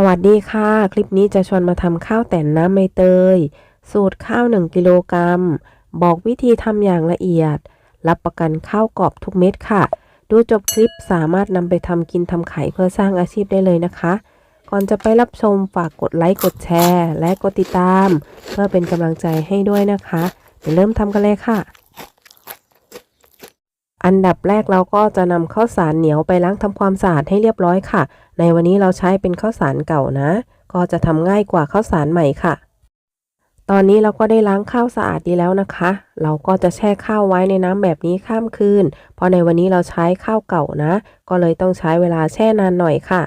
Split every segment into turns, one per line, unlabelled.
สวัสดีค่ะ คลิปนี้จะชวนมาทำข้าวแต่นน้ำใบเตย สูตรข้าว 1 กิโลกรัม บอกวิธีทำอย่างละเอียด รับประกันข้าวกรอบทุกเม็ดค่ะ ดูจบคลิปสามารถนำไปทำกินทำขายเพื่อสร้างอาชีพได้เลยนะคะ ก่อนจะไปรับชมฝากกดไลค์กดแชร์ และกดติดตาม เพื่อเป็นกำลังใจให้ด้วยนะคะเดี๋ยวเริ่มทำกันเลยค่ะ อันดับแรกเราก็จะนำข้าวสารเหนียวไปล้างทำความสะอาดให้เรียบร้อยค่ะ ในวันนี้เราใช้เป็นข้าวสารเก่านะ ก็จะทำง่ายกว่าข้าวสารใหม่ค่ะ ตอนนี้เราก็ได้ล้างข้าวสะอาดดีแล้วนะคะ เราก็จะแช่ข้าวไว้ในน้ำแบบนี้ข้ามคืน เพราะในวันนี้เราใช้ข้าวเก่านะ ก็เลยต้องใช้เวลาแช่นานหน่อยค่ะ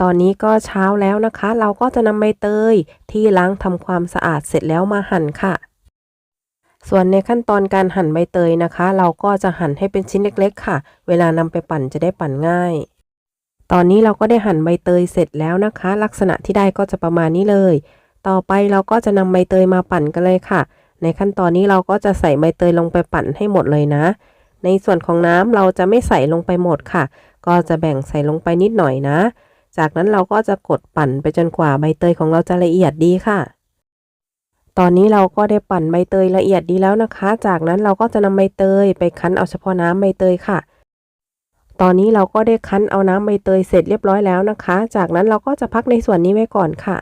ตอนนี้ก็เช้าแล้วนะคะ เราก็จะนำใบเตยที่ล้างทำความสะอาดเสร็จแล้วมาหั่นค่ะ ส่วนในขั้นตอนการหั่นใบเตยนะคะ เราก็จะหั่นให้เป็นชิ้นเล็กๆ ค่ะ เวลานำไปปั่นจะได้ปั่นง่าย ตอนนี้เราก็ได้หั่นใบเตยเสร็จแล้วนะคะ ลักษณะที่ได้ก็จะประมาณนี้เลย ต่อไปเราก็จะนำใบเตยมาปั่นกันเลยค่ะ ในขั้นตอนนี้เราก็จะใส่ใบเตยลงไปปั่นให้หมดเลยนะ ในส่วนของน้ำเราจะไม่ใส่ลงไปหมดค่ะ ก็จะแบ่งใส่ลงไปนิดหน่อยนะ จากนั้นเราก็จะกดปั่นไปจนกว่าใบเตยของเราจะละเอียดดีค่ะ ตอนนี้เราก็ได้ปั่นใบเตยละเอียดดีแล้วนะคะ จากนั้นเราก็จะนำใบเตยไปคั้นเอาเฉพาะน้ำใบเตยค่ะ ตอนนี้เราก็ได้คั้นเอาน้ำใบเตยเสร็จเรียบร้อยแล้วนะคะ จากนั้นเราก็จะพักในส่วนนี้ไว้ก่อนค่ะ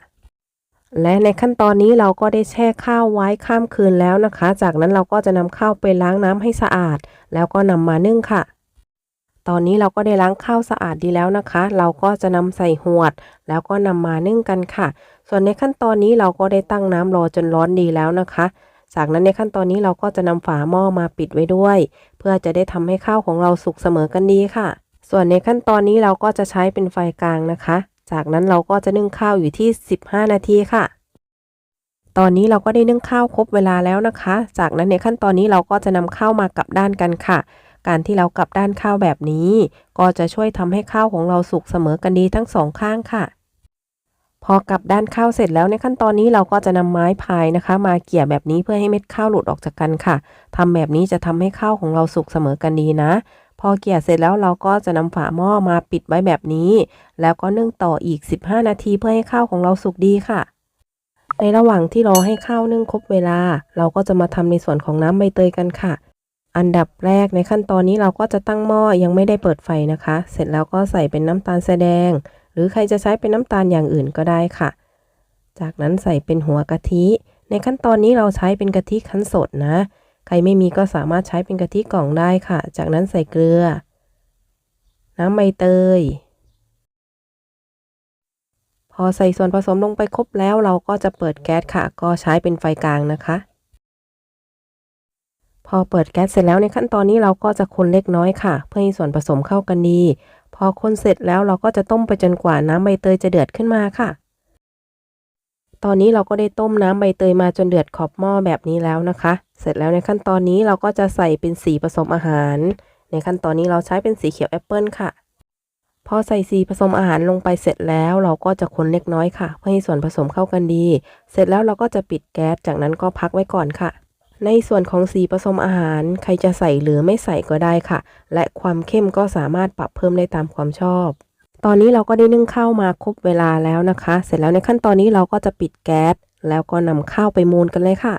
และในขั้นตอนนี้เราก็ได้แช่ข้าวไว้ข้ามคืนแล้วนะคะ จากนั้นเราก็จะนำข้าวไปล้างน้ำให้สะอาด แล้วก็นำมานึ่งค่ะ ตอนนี้เราก็ได้ล้างข้าวสะอาดดีแล้วนะคะ เราก็จะนำใส่หวด แล้วก็นำมานึ่งกันค่ะ ส่วนในขั้นตอนนี้เราก็ได้ตั้งน้ำรอจนร้อนดีแล้วนะคะ จากนั้นในขั้นตอนนี้เราก็จะนำฝาหม้อมาปิดไว้ด้วย เพื่อจะได้ทำให้ข้าวของเราสุกเสมอกันดีค่ะ ส่วนในขั้นตอนนี้เราก็จะใช้เป็นไฟกลางนะคะ จากนั้นเราก็จะนึ่งข้าวอยู่ที่ 15 นาทีค่ะตอนนี้เราก็ได้นึ่งข้าวครบเวลาแล้วนะคะ จากนั้นในขั้นตอนนี้เราก็จะนำข้าวมากลับด้านกันค่ะ การที่เรากลับด้านข้าวแบบนี้ ก็จะช่วยทำให้ข้าวของเราสุกเสมอกันดีทั้งสองข้างค่ะ พอกลับด้านข้าวเสร็จแล้วในขั้นตอนนี้เราก็จะนำไม้พายนะคะ มาเกี่ยแบบนี้เพื่อให้เม็ดข้าวหลุดออกจากกันค่ะทำแบบนี้จะทำให้ข้าวของเราสุกเสมอกันดีนะพอเกี่ยเสร็จแล้วเราก็จะนำฝาหม้อมาปิดไว้แบบนี้ แล้วก็นึ่งต่ออีก 15 นาทีเพื่อให้ข้าวของเราสุกดีค่ะ ในระหว่างที่รอให้ข้าวนึ่งครบเวลา เราก็จะมาทำในส่วนของน้ำใบเตยกันค่ะ อันดับแรกในขั้นตอนนี้เราก็จะตั้งหม้อยังไม่ได้เปิดไฟนะคะ เสร็จแล้วก็ใส่เป็นน้ำตาลแสดง หรือใครจะใช้เป็นน้ำตาลอย่างอื่นก็ได้ค่ะ จากนั้นใส่เป็นหัวกะทิ ในขั้นตอนนี้เราใช้เป็นกะทิคั้นสดนะ ใครไม่มีก็สามารถใช้เป็นกะทิกล่องได้ค่ะ จากนั้นใส่เกลือ น้ำใบเตย พอใส่ส่วนผสมลงไปครบแล้วเราก็จะเปิดแก๊สค่ะ ก็ใช้เป็นไฟกลางนะคะ พอเปิดแก๊สเสร็จแล้วในขั้นตอนนี้เราก็จะคนเล็กน้อยค่ะ เพื่อให้ส่วนผสมเข้ากันดี พอคนเสร็จแล้วเราก็จะต้มไปจนกว่าน้ำใบเตยจะเดือดขึ้นมาค่ะ ตอนนี้เราก็ได้ต้มน้ำใบเตยมาจนเดือดขอบหม้อแบบนี้แล้วนะคะ เสร็จแล้วในขั้นตอนนี้เราก็จะใส่เป็นสีผสมอาหาร ในขั้นตอนนี้เราใช้เป็นสีเขียวแอปเปิลค่ะพอใส่สีผสมอาหารลงไปเสร็จแล้ว เราก็จะคนเล็กน้อยค่ะ เพื่อให้ส่วนผสมเข้ากันดี เสร็จแล้วเราก็จะปิดแก๊สจากนั้นก็พักไว้ก่อนค่ะ ในส่วนของสีผสมอาหาร ใครจะใส่หรือไม่ใส่ก็ได้ค่ะ และความเข้มก็สามารถปรับเพิ่มได้ตามความชอบ ตอนนี้เราก็ได้นึ่งข้าวมาครบเวลาแล้วนะคะ เสร็จแล้วในขั้นตอนนี้เราก็จะปิดแก๊สแล้วก็นำข้าวไปมูนกันเลยค่ะ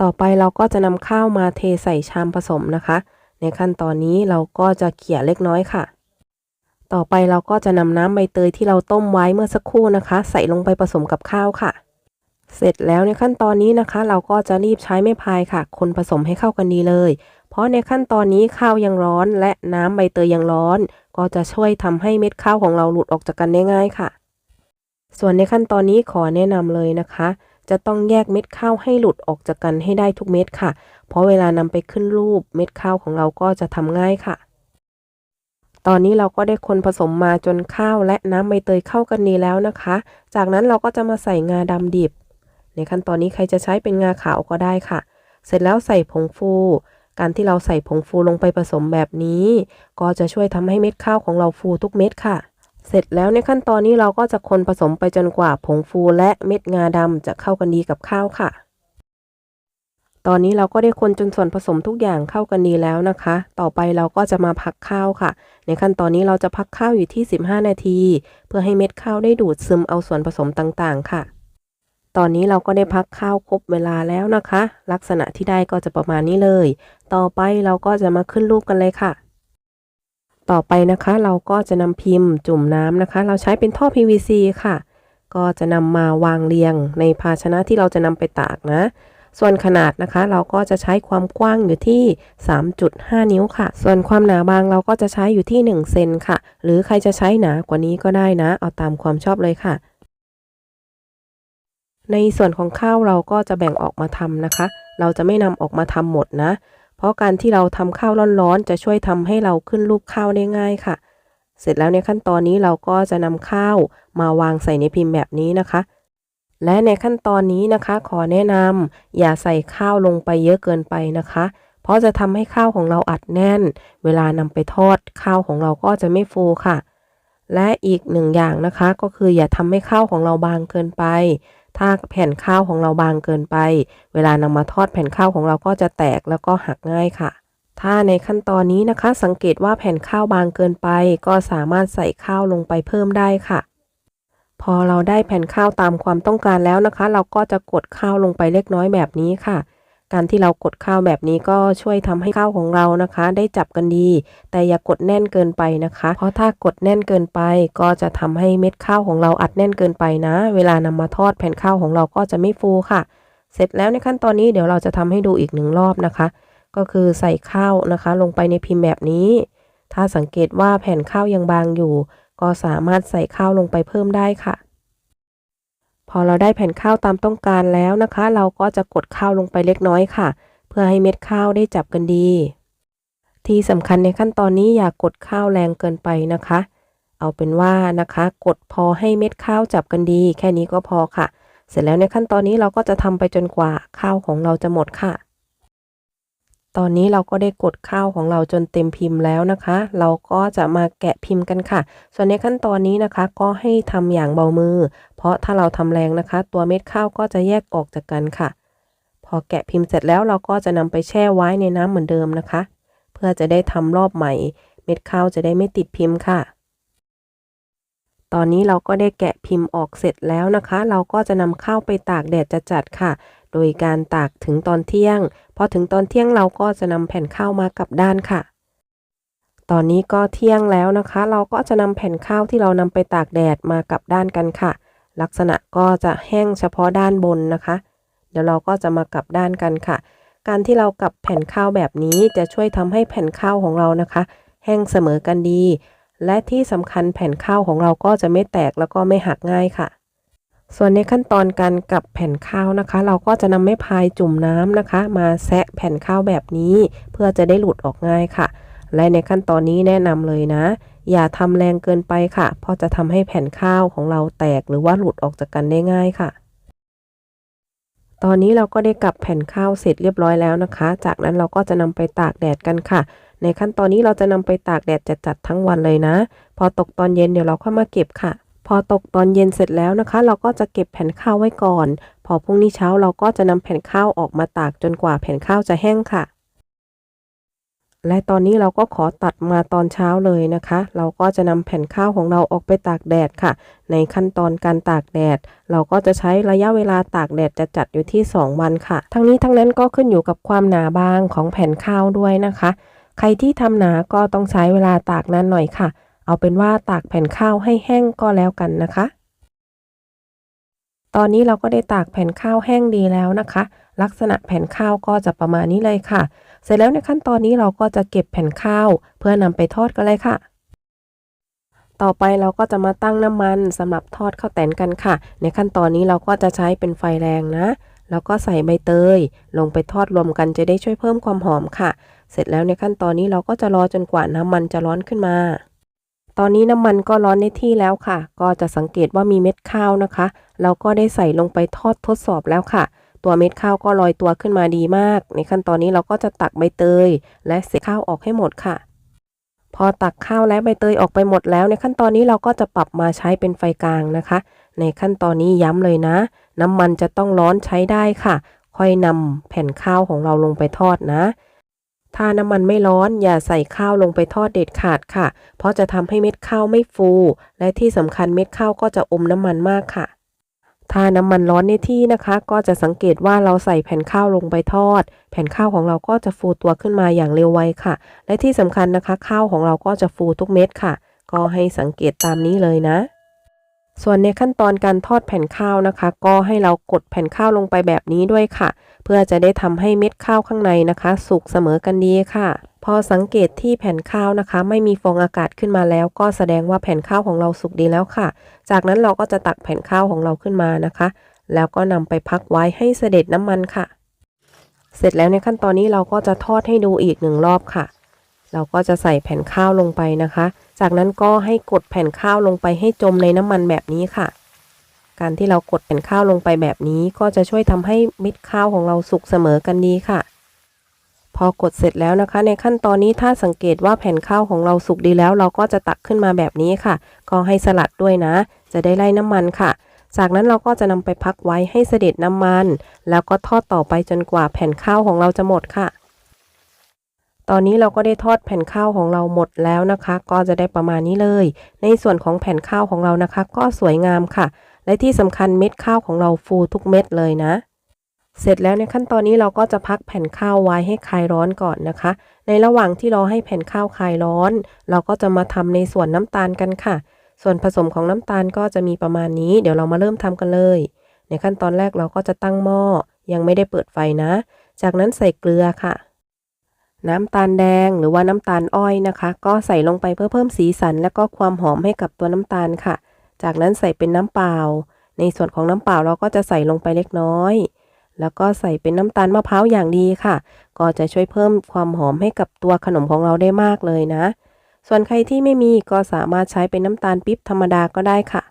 ต่อไปเราก็จะนำข้าวมาเทใส่ชามผสมนะคะ ในขั้นตอนนี้เราก็จะเขี่ยเล็กน้อยค่ะ ต่อไปเราก็จะนำน้ำใบเตยที่เราต้มไว้เมื่อสักครู่นะคะ ใส่ลงไปผสมกับข้าวค่ะ เสร็จแล้วในขั้นตอนนี้นะคะ เราก็จะรีบใช้ไม้พายค่ะ คนผสมให้เข้ากันดีเลย เพราะในขั้นตอนนี้ข้าวยังร้อนและน้ำใบเตยยังร้อน ก็จะช่วยทำให้เม็ดข้าวของเราหลุดออกจากกันได้ง่ายค่ะ ส่วนในขั้นตอนนี้ขอแนะนำเลยนะคะ จะต้องแยกเม็ดข้าวให้หลุดออกจากกันให้ได้ทุกเม็ดค่ะ เพราะเวลานำไปขึ้นรูปเม็ดข้าวของเราก็จะทำง่ายค่ะตอนนี้เราก็ได้คนผสมมาจนข้าวและน้ำใบเตยเข้ากันดีแล้วนะคะ จากนั้นเราก็จะมาใส่งาดำดิบ ในขั้นตอนนี้ใครจะใช้เป็นงาขาวก็ได้ค่ะ เสร็จแล้วใส่ผงฟู การที่เราใส่ผงฟูลงไปผสมแบบนี้ ก็จะช่วยทำให้เม็ดข้าวของเราฟูทุกเม็ดค่ะ เสร็จแล้วในขั้นตอนนี้เราก็จะคนผสมไปจนกว่าผงฟูและเม็ดงาดำจะเข้ากันดีกับข้าวค่ะ ตอนนี้เราก็ได้คนจนส่วนผสมทุกอย่างเข้ากันดีแล้วนะคะ ต่อไปเราก็จะมาพักข้าวค่ะ ในขั้นตอนนี้เราจะพักข้าวอยู่ที่ 15 นาที เพื่อให้เม็ดข้าวได้ดูดซึมเอาส่วนผสมต่างๆ ค่ะ ตอนนี้เราก็ได้พักข้าวครบเวลาแล้วนะคะ ลักษณะที่ได้ก็จะประมาณนี้เลย ต่อไปเราก็จะมาขึ้นรูปกันเลยค่ะ ต่อไปนะคะเราก็จะนำพิมพ์จุ่มน้ำนะคะ เราใช้เป็นท่อ PVC ค่ะ ก็จะนำมาวางเรียงในภาชนะที่เราจะนำไปตากนะ ส่วนขนาดนะคะ เราก็จะใช้ความกว้างอยู่ที่ 3.5 นิ้วค่ะ ส่วนความหนาบางเราก็จะใช้อยู่ที่ 1 เซนค่ะ หรือใครจะใช้หนากว่านี้ก็ได้นะ เอาตามความชอบเลยค่ะ ในส่วนของข้าวเราก็จะแบ่งออกมาทำนะคะ เราจะไม่นำออกมาทำหมดนะ เพราะการที่เราทำข้าวร้อนๆ จะช่วยทำให้เราขึ้นรูปข้าวได้ง่ายค่ะ เสร็จแล้วในขั้นตอนนี้เราก็จะนำข้าวมาวางใส่ในพิมพ์แบบนี้นะคะ และในขั้นตอนนี้นะคะ ขอแนะนำอย่าใส่ข้าวลงไปเยอะเกินไปนะคะ เพราะจะทำให้ข้าวของเราอัดแน่น เวลานำไปทอดข้าวของเราก็จะไม่ฟูค่ะ และอีกหนึ่งอย่างนะคะ ก็คืออย่าทำให้ข้าวของเราบางเกินไป ถ้าแผ่นข้าวของเราบางเกินไป เวลานำมาทอดแผ่นข้าวของเราก็จะแตกแล้วก็หักง่ายค่ะ ถ้าในขั้นตอนนี้นะคะ สังเกตว่าแผ่นข้าวบางเกินไป ก็สามารถใส่ข้าวลงไปเพิ่มได้ค่ะ พอเราได้แผ่นข้าวตามความต้องการแล้วนะคะ เราก็จะกดข้าวลงไปเล็กน้อยแบบนี้ค่ะ การที่เรากดข้าวแบบนี้ก็ช่วยทำให้ข้าวของเรานะคะ ได้จับกันดี แต่อย่ากดแน่นเกินไปนะคะ เพราะถ้ากดแน่นเกินไป ก็จะทำให้เม็ดข้าวของเราอัดแน่นเกินไปนะ เวลานำมาทอดแผ่นข้าวของเราก็จะไม่ฟูค่ะ เสร็จแล้วในขั้นตอนนี้เดี๋ยวเราจะทำให้ดูอีกหนึ่งรอบนะคะ ก็คือใส่ข้าวนะคะ ลงไปในพิมพ์แบบนี้ ถ้าสังเกตว่าแผ่นข้าวยังบางอยู่ ก็สามารถใส่ข้าวลงไปเพิ่มได้ค่ะ พอเราได้แผ่นข้าวตามต้องการแล้วนะคะ เราก็จะกดข้าวลงไปเล็กน้อยค่ะ เพื่อให้เม็ดข้าวได้จับกันดี ที่สำคัญในขั้นตอนนี้อย่ากกดข้าวแรงเกินไปนะคะ เอาเป็นว่านะคะ กดพอให้เม็ดข้าวจับกันดี แค่นี้ก็พอค่ะ เสร็จแล้วในขั้นตอนนี้เราก็จะทำไปจนกว่าข้าวของเราจะหมดค่ะ ตอนนี้เราก็ได้กดข้าวของเราจนเต็มพิมพ์แล้วนะคะ เราก็จะมาแกะพิมพ์กันค่ะ ส่วนในขั้นตอนนี้นะคะ ก็ให้ทำอย่างเบามือ เพราะถ้าเราทำแรงนะคะ ตัวเม็ดข้าวก็จะแยกออกจากกันค่ะ พอแกะพิมพ์เสร็จแล้วเราก็จะนำไปแช่ไว้ในน้ำเหมือนเดิมนะคะ เพื่อจะได้ทำรอบใหม่ เม็ดข้าวจะได้ไม่ติดพิมพ์ค่ะ ตอนนี้เราก็ได้แกะพิมพ์ออกเสร็จแล้วนะคะ เราก็จะนำข้าวไปตากแดดจัดๆค่ะ โดยการตากถึงตอนเที่ยง พอถึงตอนเที่ยงเราก็จะนำแผ่นข้าวมากลับด้านค่ะ ตอนนี้ก็เที่ยงแล้วนะคะ เราก็จะนำแผ่นข้าวที่เรานำไปตากแดดมากลับด้านกันค่ะ ลักษณะก็จะแห้งเฉพาะด้านบนนะคะ เดี๋ยวเราก็จะมากลับด้านกันค่ะ การที่เรากลับแผ่นข้าวแบบนี้จะช่วยทำให้แผ่นข้าวของเรานะคะ แห้งเสมอกันดี และที่สำคัญแผ่นข้าวของเราก็จะไม่แตกแล้วก็ไม่หักง่ายค่ะ ส่วนในขั้นตอนการกลับแผ่นข้าวนะคะ เราก็จะนำไม้พายจุ่มน้ำนะคะ มาแซะแผ่นข้าวแบบนี้ เพื่อจะได้หลุดออกง่ายค่ะ และในขั้นตอนนี้แนะนำเลยนะ อย่าทำแรงเกินไปค่ะ เพราะจะทำให้แผ่นข้าวของเราแตกหรือว่าหลุดออกจากกันได้ง่ายค่ะ ตอนนี้เราก็ได้กลับแผ่นข้าวเสร็จเรียบร้อยแล้วนะคะ จากนั้นเราก็จะนำไปตากแดดกันค่ะในขั้นตอนนี้เราจะนำไปตากแดดจัดๆทั้งวันเลยนะ พอตกตอนเย็นเดี๋ยวเราค่อยมาเก็บค่ะ พอตกตอนเย็นเสร็จแล้วนะคะ เราก็จะเก็บแผ่นข้าวไว้ก่อน พอพรุ่งนี้เช้าเราก็จะนำแผ่นข้าวออกมาตากจนกว่าแผ่นข้าวจะแห้งค่ะ และตอนนี้เราก็ขอตัดมาตอนเช้าเลยนะคะ เราก็จะนำแผ่นข้าวของเราออกไปตากแดดค่ะ ในขั้นตอนการตากแดด เราก็จะใช้ระยะเวลาตากแดดจะจัดอยู่ที่ 2 วันค่ะ ทั้งนี้ทั้งนั้นก็ขึ้นอยู่กับความหนาบางของแผ่นข้าวด้วยนะคะ ใครที่ทำหนาก็ต้องใช้เวลาตากนานหน่อยค่ะ เอาเป็นว่าตากแผ่นข้าวให้แห้งก็แล้วกันนะคะ ตอนนี้เราก็ได้ตากแผ่นข้าวแห้งดีแล้วนะคะ ลักษณะแผ่นข้าวก็จะประมาณนี้เลยค่ะ เสร็จแล้วในขั้นตอนนี้เราก็จะเก็บแผ่นข้าว เพื่อนำไปทอดกันเลยค่ะต่อไปเราก็จะมาตั้งน้ำมันสำหรับทอดข้าวแตนกันค่ะ ในขั้นตอนนี้เราก็จะใช้เป็นไฟแรงนะ แล้วก็ใส่ใบเตย ลงไปทอดรวมกันจะได้ช่วยเพิ่มความหอมค่ะ เสร็จแล้วในขั้นตอนนี้เราก็จะรอจนกว่าน้ำมันจะร้อนขึ้นมา ตอนนี้น้ำมันก็ร้อนในที่แล้วค่ะ ก็จะสังเกตว่ามีเม็ดข้าวนะคะเราก็ได้ใส่ลงไปทอดทดสอบแล้วค่ะ ตัวเม็ดข้าวก็ลอยตัวขึ้นมาดีมาก ในขั้นตอนนี้เราก็จะตักใบเตย และเศษข้าวออกให้หมดค่ะ พอตักข้าวและใบเตยออกไปหมดแล้ว ในขั้นตอนนี้เราก็จะปรับมาใช้เป็นไฟกลางนะคะ ในขั้นตอนนี้ย้ำเลยนะ น้ำมันจะต้องร้อนใช้ได้ค่ะคค่อยนำแผ่นข้าวของเราลงไปทอดนะ ถ้าน้ำมันไม่ร้อนอย่าใส่ข้าวลงไปทอดเด็ดขาดค่ะ เพราะจะทำให้เม็ดข้าวไม่ฟู และที่สำคัญเม็ดข้าวก็จะอมน้ำมันมากค่ะ ถ้าน้ำมันร้อนในที่นะคะ ก็จะสังเกตว่าเราใส่แผ่นข้าวลงไปทอด แผ่นข้าวของเราก็จะฟูตัวขึ้นมาอย่างเร็วไวค่ะ และที่สำคัญนะคะ ข้าวของเราก็จะฟูทุกเม็ดค่ะ ก็ให้สังเกตตามนี้เลยนะ ส่วนในขั้นตอนการทอดแผ่นข้าวนะคะ ก็ให้เรากดแผ่นข้าวลงไปแบบนี้ด้วยค่ะ เพื่อจะได้ทำให้เม็ดข้าวข้างในนะคะ สุกเสมอกันดีค่ะ พอสังเกตที่แผ่นข้าวนะคะ ไม่มีฟองอากาศขึ้นมาแล้ว ก็แสดงว่าแผ่นข้าวของเราสุกดีแล้วค่ะ จากนั้นเราก็จะตักแผ่นข้าวของเราขึ้นมานะคะ แล้วก็นำไปพักไว้ให้เสด็จน้ำมันค่ะ เสร็จแล้วในขั้นตอนนี้เราก็จะทอดให้ดูอีกหนึ่งรอบค่ะ เราก็จะใส่แผ่นข้าวลงไปนะคะ จากนั้นก็ให้กดแผ่นข้าวลงไปให้จมในน้ำมันแบบนี้ค่ะ การที่เรากดแผ่นข้าวลงไปแบบนี้ก็จะช่วยทำให้เม็ดข้าวของเราสุกเสมอกันดีค่ะ พอกดเสร็จแล้วนะคะ ในขั้นตอนนี้ถ้าสังเกตว่าแผ่นข้าวของเราสุกดีแล้ว เราก็จะตักขึ้นมาแบบนี้ค่ะ ก็ให้สลัดด้วยนะ จะได้ไล่น้ำมันค่ะจากนั้นเราก็จะนำไปพักไว้ให้เสด็จน้ำมัน แล้วก็ทอดต่อไปจนกว่าแผ่นข้าวของเราจะหมดค่ะ ตอนนี้เราก็ได้ทอดแผ่นข้าวของเราหมดแล้วนะคะ ก็จะได้ประมาณนี้เลย ในส่วนของแผ่นข้าวของเรานะคะ ก็สวยงามค่ะ และที่สำคัญเม็ดข้าวของเราฟูทุกเม็ดเลยนะ เสร็จแล้วในขั้นตอนนี้เราก็จะพักแผ่นข้าวไว้ให้คลายร้อนก่อนนะคะ ในระหว่างที่รอให้แผ่นข้าวคลายร้อน เราก็จะมาทำในส่วนน้ำตาลกันค่ะ ส่วนผสมของน้ำตาลก็จะมีประมาณนี้ เดี๋ยวเรามาเริ่มทำกันเลย ในขั้นตอนแรกเราก็จะตั้งหม้อยังไม่ได้เปิดไฟนะ จากนั้นใส่เกลือค่ะ น้ำตาลแดงหรือว่าน้ำตาลอ้อยนะคะ ก็ใส่ลงไปเพื่อเพิ่มสีสัน และก็ความหอมให้กับตัวน้ำตาลค่ะ จากนั้นใส่เป็นน้ำเปล่า ในส่วนของน้ำเปล่าเราก็จะใส่ลงไปเล็กน้อย แล้วก็ใส่เป็นน้ำตาลมะพร้าวอย่างดีค่ะ ก็จะช่วยเพิ่มความหอมให้กับตัวขนมของเราได้มากเลยนะ ส่วนใครที่ไม่มีก็สามารถใช้เป็นน้ำตาลปิ๊บธรรมดาก็ได้ค่ะ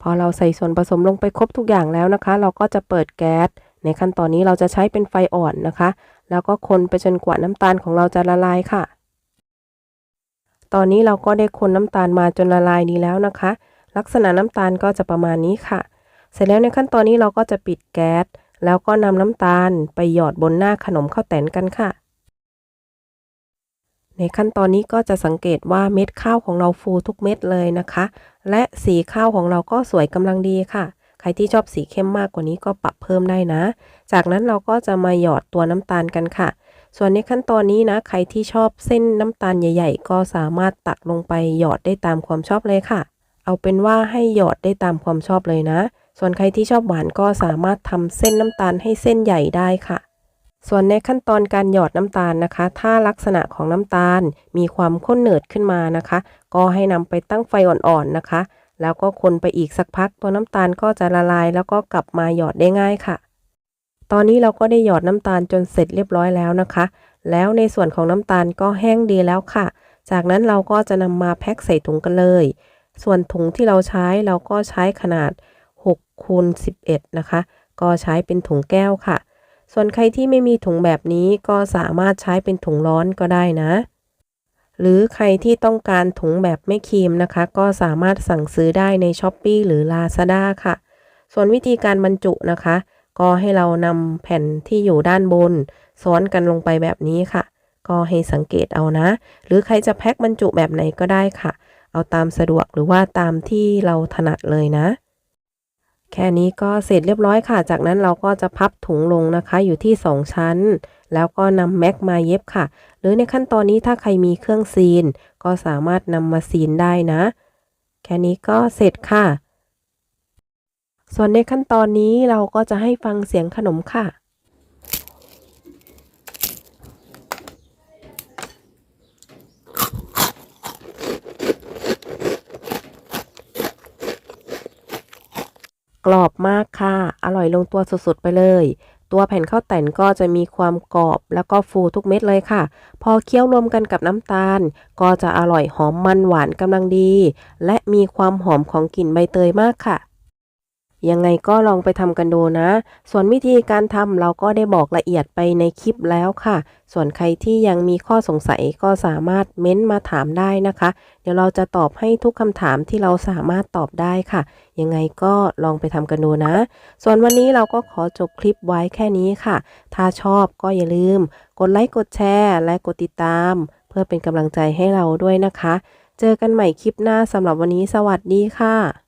พอเราใส่ส่วนผสมลงไปครบทุกอย่างแล้วนะคะ เราก็จะเปิดแก๊สในขั้นตอนนี้เราจะใช้เป็นไฟอ่อนนะคะ แล้วก็คนไปจนกว่าน้ำตาลของเราจะละลายค่ะ ตอนนี้เราก็ได้คนน้ำตาลมาจนละลายดีแล้วนะคะ ลักษณะน้ำตาลก็จะประมาณนี้ค่ะ เสร็จแล้วในขั้นตอนนี้เราก็จะปิดแก๊สแล้วก็นำน้ำตาลไปหยอดบนหน้าขนมข้าวแตนกันค่ะ ในขั้นตอนนี้ก็จะสังเกตว่าเม็ดข้าวของเราฟูทุกเม็ดเลยนะคะ และสีข้าวของเราก็สวยกำลังดีค่ะ รที่ชอบสีเข้มมากกว่านี้ก็ปรับเพิ่มได้นะ จากนั้นเราก็จะมาหยอดตัวน้ำตาลกันค่ะ ส่วนในขั้นตอนนี้นะ ใครที่ชอบเส้นน้ำตาลใหญ่ ๆ ก็สามารถตักลงไปหยอดได้ตามความชอบเลยค่ะ เอาเป็นว่าให้หยอดได้ตามความชอบเลยนะ ส่วนใครที่ชอบหวานก็สามารถทำเส้นน้ำตาลให้เส้นใหญ่ได้ค่ะส่วนในขั้นตอนการหยอดน้ำตาลนะคะ ถ้าลักษณะของน้ำตาลมีความข้นเหนืดขึ้นมานะคะ ก็ให้นำไปตั้งไฟอ่อนๆนะคะ แล้วก็คนไปอีกสักพักตัวน้ำตาลก็จะละลาย แล้วก็กลับมาหยอดได้ง่ายค่ะ ตอนนี้เราก็ได้หยอดน้ำตาลจนเสร็จเรียบร้อยแล้วนะคะ แล้วในส่วนของน้ำตาลก็แห้งดีแล้วค่ะ จากนั้นเราก็จะนำมาแพ็คใส่ถุงกันเลย ส่วนถุงที่เราใช้เราก็ใช้ขนาด6คูณ11 นะคะ ก็ใช้เป็นถุงแก้วค่ะ ส่วนใครที่ไม่มีถุงแบบนี้ก็สามารถใช้เป็นถุงร้อนก็ได้นะ หรือใครที่ต้องการถุงแบบไม่ครีมนะคะ ก็สามารถสั่งซื้อได้ใน s h อ p e e หรือ Lazada ค่ะ ส่วนวิธีการบรรจุนะคะ ก็ให้เรานำแผ่นที่อยู่ด้านบน ซ้อนกันลงไปแบบนี้ค่ะ ก็ให้สังเกตเอานะ หรือใครจะแพ็คบรรจุแบบไหนก็ได้ค่ะ เอาตามสะดวกหรือว่าตามที่เราถนัดเลยนะ แค่นี้ก็เสร็จเรียบร้อยค่ะ จากนั้นเราก็จะพับถุงลงนะคะอยู่ที่ 2 ชั้น แล้วก็นำแม็กมาเย็บค่ะ หรือในขั้นตอนนี้ถ้าใครมีเครื่องซีน ก็สามารถนำมาซีนได้นะ แค่นี้ก็เสร็จค่ะ ส่วนในขั้นตอนนี้เราก็จะให้ฟังเสียงขนมค่ะกรอบมากค่ะ อร่อยลงตัวสุดๆไปเลย ตัวแผ่นข้าวแต่นก็จะมีความกรอบแล้วก็ฟูทุกเม็ดเลยค่ะ พอเคี้ยวรวมกันกับน้ำตาล ก็จะอร่อยหอมมันหวานกำลังดี และมีความหอมของกลิ่นใบเตยมากค่ะ ยังไงก็ลองไปทำกันดูนะ ส่วนวิธีการทำเราก็ได้บอกละเอียดไปในคลิปแล้วค่ะ ส่วนใครที่ยังมีข้อสงสัยก็สามารถเม้นต์มาถามได้นะคะ เดี๋ยวเราจะตอบให้ทุกคำถามที่เราสามารถตอบได้ค่ะ ยังไงก็ลองไปทำกันดูนะ ส่วนวันนี้เราก็ขอจบคลิปไว้แค่นี้ค่ะ ถ้าชอบก็อย่าลืม กดไลค์กดแชร์และกดติดตาม เพื่อเป็นกำลังใจให้เราด้วยนะคะ เจอกันใหม่คลิปหน้าสำหรับวันนี้สวัสดีค่ะ